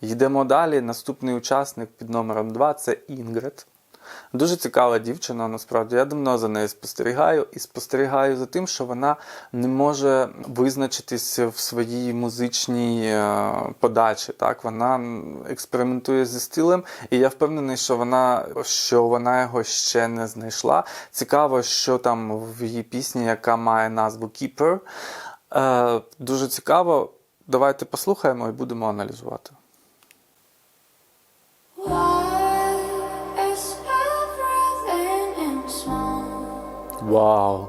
Йдемо далі. Наступний учасник під номером 2 це Інгрид. Дуже цікава дівчина, насправді. Я давно за нею спостерігаю і спостерігаю за тим, що вона не може визначитись в своїй музичній е, подачі. Так, вона експериментує зі стилем, і я впевнений, що вона, що вона його ще не знайшла. Цікаво, що там в її пісні, яка має назву Keeper. Е, дуже цікаво. Давайте послухаємо і будемо аналізувати. Own.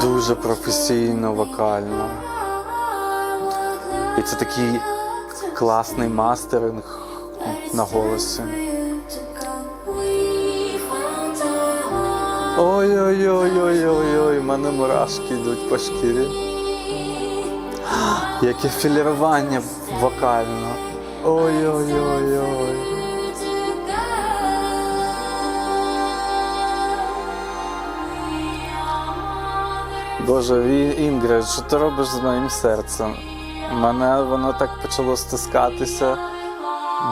Дуже професійно, вокально. І це такий класний мастеринг на голосі. Ой-ой-ой-ой-ой-ой, в мене мурашки йдуть по шкірі. Яке філірування вокально. Ой-ой-ой-ой. Боже, Інгрид, що ти робиш з моїм серцем? Мене воно так почало стискатися.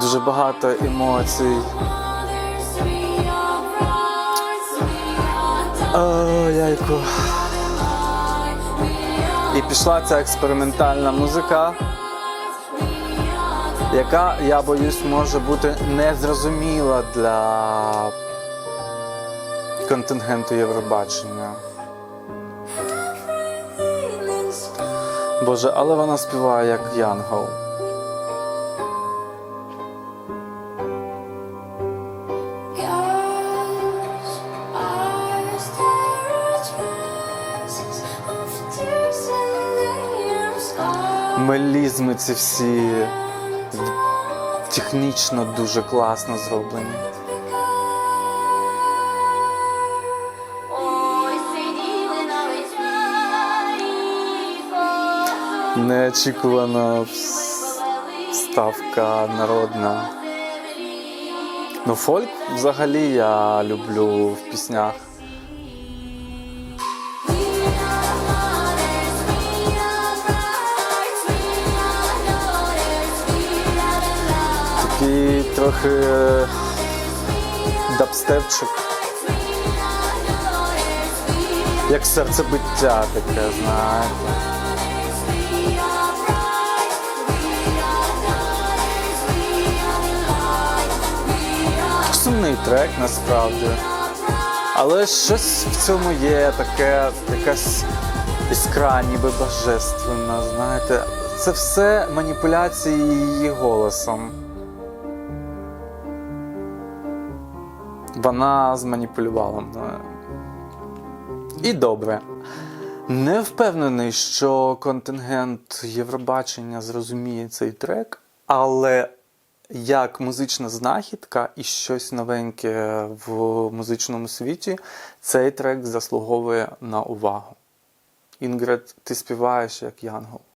Дуже багато емоцій. О, яйко. І пішла ця експериментальна музика, яка, я боюсь, може бути незрозуміла для контингенту Євробачення. Боже, але вона співає як Янгол. Мелізми ці всі технічно дуже класно зроблені. Неочікувана вставка народна. Ну, фольк взагалі я люблю в піснях. Трохи е, дабстепчик. Як серцебиття таке, знаєте. Сумний трек насправді. Але щось в цьому є таке, якась іскра, ніби божественна, знаєте. Це все маніпуляції її голосом. Вона зманіпулювала мною. І добре. Не впевнений, що контингент Євробачення зрозуміє цей трек, але як музична знахідка і щось новеньке в музичному світі, цей трек заслуговує на увагу. Інгрид, ти співаєш як Янгол.